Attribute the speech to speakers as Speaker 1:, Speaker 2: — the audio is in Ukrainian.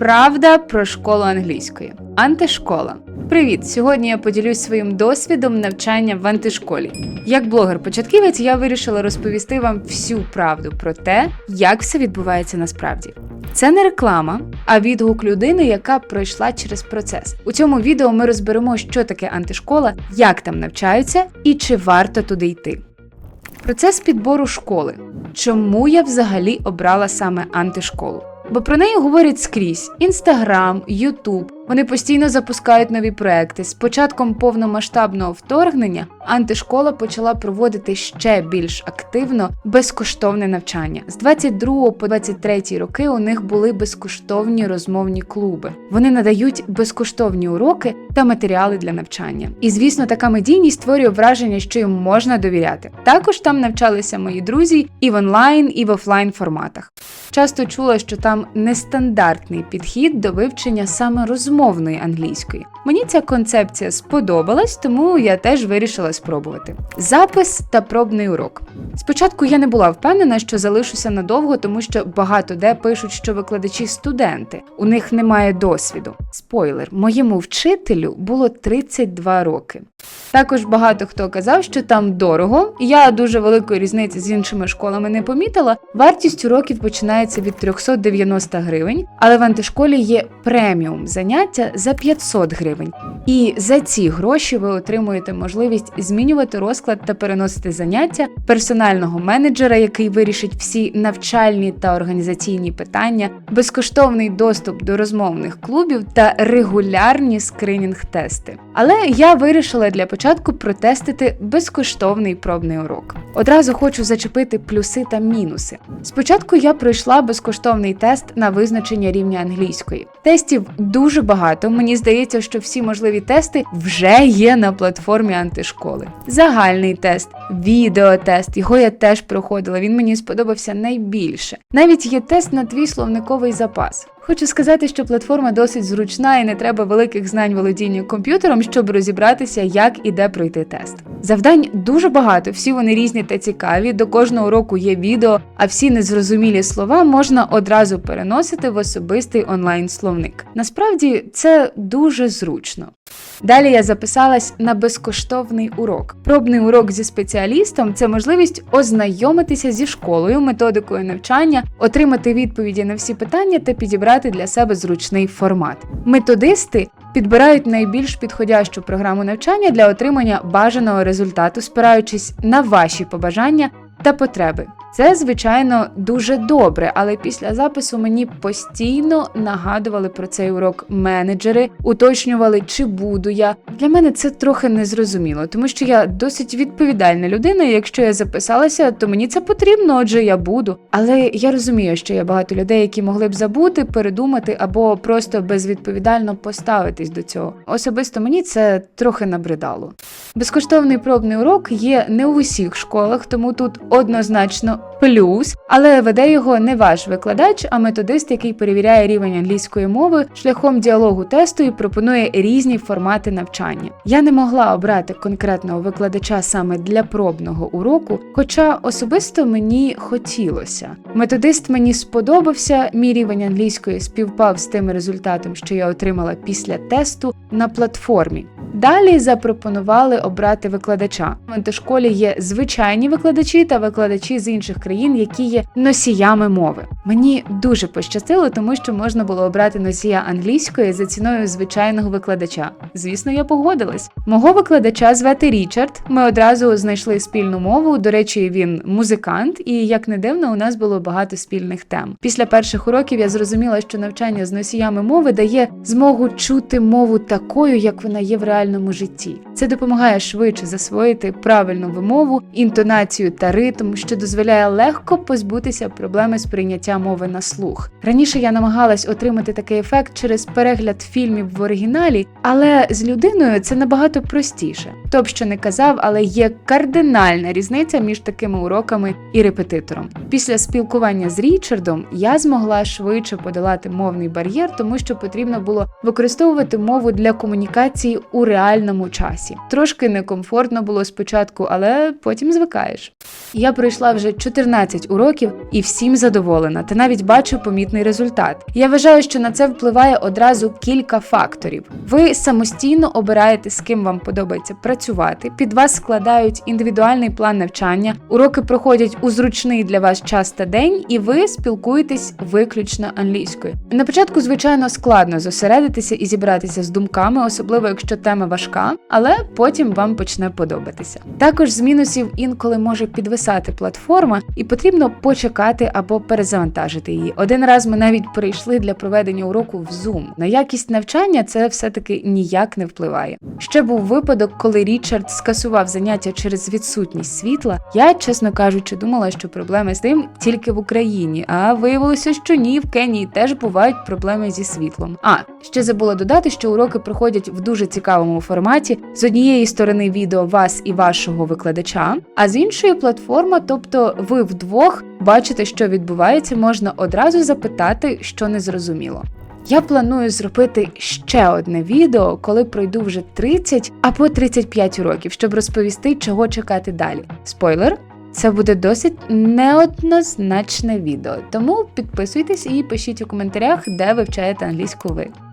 Speaker 1: Правда про школу англійської. Антишкола. Привіт! Сьогодні я поділюсь своїм досвідом навчання в антишколі. Як блогер-початківець, я вирішила розповісти вам всю правду про те, як все відбувається насправді. Це не реклама, а відгук людини, яка пройшла через процес. У цьому відео ми розберемо, що таке антишкола, як там навчаються і чи варто туди йти. Процес підбору школи. Чому я взагалі обрала саме антишколу? Бо про неї говорять скрізь: Інстаграм, Ютуб. Вони постійно запускають нові проекти. З початком повномасштабного вторгнення антишкола почала проводити ще більш активно безкоштовне навчання. З 22 по 23 роки у них були безкоштовні розмовні клуби. Вони надають безкоштовні уроки та матеріали для навчання. І звісно, така медійність створює враження, що їм можна довіряти. Також там навчалися мої друзі і в онлайн, і в офлайн форматах. Часто чула, що там нестандартний підхід до вивчення саме розмовної англійської. Мені ця концепція сподобалась, тому я теж вирішила спробувати. Запис та пробний урок. Спочатку я не була впевнена, що залишуся надовго, тому що багато де пишуть, що викладачі студенти, у них немає досвіду. Спойлер, моєму вчителю було 32 роки. Також багато хто казав, що там дорого. Я дуже великої різниці з іншими школами не помітила. Вартість уроків починається від 390 гривень, але в антишколі є преміум заняття за 500 гривень. І за ці гроші ви отримуєте можливість змінювати розклад та переносити заняття персонального менеджера, який вирішить всі навчальні та організаційні питання, безкоштовний доступ до розмовних клубів та регулярні скринінг-тести. Але я вирішила для початку протестити безкоштовний пробний урок. Одразу хочу зачепити плюси та мінуси. Спочатку я пройшла безкоштовний тест на визначення рівня англійської. Тестів дуже багато. Мені здається, що всі можливі тести вже є на платформі антишколи. Загальний тест, відеотест, його я теж проходила. Він мені сподобався найбільше. Навіть є тест на твій словниковий запас. Хочу сказати, що платформа досить зручна і не треба великих знань володіння комп'ютером, щоб розібратися, як і де пройти тест. Завдань дуже багато, всі вони різні та цікаві. До кожного уроку є відео, а всі незрозумілі слова можна одразу переносити в особистий онлайн-словник. Насправді це дуже зручно. Далі я записалась на безкоштовний урок. Пробний урок зі спеціалістом це можливість ознайомитися зі школою, методикою навчання, отримати відповіді на всі питання та підібрати для себе зручний формат. Методисти підбирають найбільш підходящу програму навчання для отримання бажаного результату, спираючись на ваші побажання та потреби. Це, звичайно, дуже добре, але після запису мені постійно нагадували про цей урок менеджери, уточнювали, чи буду я. Для мене це трохи незрозуміло, тому що я досить відповідальна людина. і Якщо я записалася, то мені це потрібно, отже, я буду. Але я розумію, що є багато людей, які могли б забути, передумати або просто безвідповідально поставитись до цього. Особисто мені це трохи набридало. Безкоштовний пробний урок є не у усіх школах, тому тут однозначно up. Плюс, але веде його не ваш викладач, а методист, який перевіряє рівень англійської мови шляхом діалогу тесту і пропонує різні формати навчання. Я не могла обрати конкретного викладача саме для пробного уроку, хоча особисто мені хотілося. Методист мені сподобався, мій рівень англійської співпав з тим результатом, що я отримала після тесту на платформі. Далі запропонували обрати викладача. В антишколі є звичайні викладачі та викладачі з інших країн, які є носіями мови. Мені дуже пощастило, тому що можна було обрати носія англійської за ціною звичайного викладача. Звісно, я погодилась. Мого викладача звати Річард. Ми одразу знайшли спільну мову. До речі, він музикант, і як не дивно, у нас було багато спільних тем. Після перших уроків я зрозуміла, що навчання з носіями мови дає змогу чути мову такою, як вона є в реальному житті. Це допомагає швидше засвоїти правильну вимову, інтонацію та ритм, що дозволяє легко позбутися проблеми з прийняття мови на слух. Раніше я намагалась отримати такий ефект через перегляд фільмів в оригіналі, але з людиною це набагато простіше. Хто що не казав, але є кардинальна різниця між такими уроками і репетитором. Після спілкування з Річардом я змогла швидше подолати мовний бар'єр, тому що потрібно було використовувати мову для комунікації у реальному реальному часі. Трошки некомфортно було спочатку, але потім звикаєш. Я пройшла вже 14 уроків і всім задоволена, та навіть бачу помітний результат. Я вважаю, що на це впливає одразу кілька факторів. Ви самостійно обираєте, з ким вам подобається працювати. Під вас складають індивідуальний план навчання, уроки проходять у зручний для вас час та день, і ви спілкуєтесь виключно англійською. На початку, звичайно, складно зосередитися і зібратися з думками, особливо якщо тема важка, але потім вам почне подобатися. Також з мінусів інколи може підвисати платформа, і потрібно почекати або перезавантажити її. Один раз ми навіть перейшли для проведення уроку в Zoom. На якість навчання це все-таки ніяк не впливає. Ще був випадок, коли Річард скасував заняття через відсутність світла. Я, чесно кажучи, думала, що проблеми з тим тільки в Україні, а виявилося, що ні, в Кенії теж бувають проблеми зі світлом. А ще забула додати, що уроки проходять в дуже цікавому форматі. З однієї сторони відео вас і вашого викладача, а з іншої платформа, тобто ви вдвох бачите, що відбувається, можна одразу запитати, що не зрозуміло. Я планую зробити ще одне відео, коли пройду вже 30 або 35 років, щоб розповісти, чого чекати далі. Спойлер. Це буде досить неоднозначне відео, тому підписуйтесь і пишіть у коментарях, де вивчаєте англійську ви.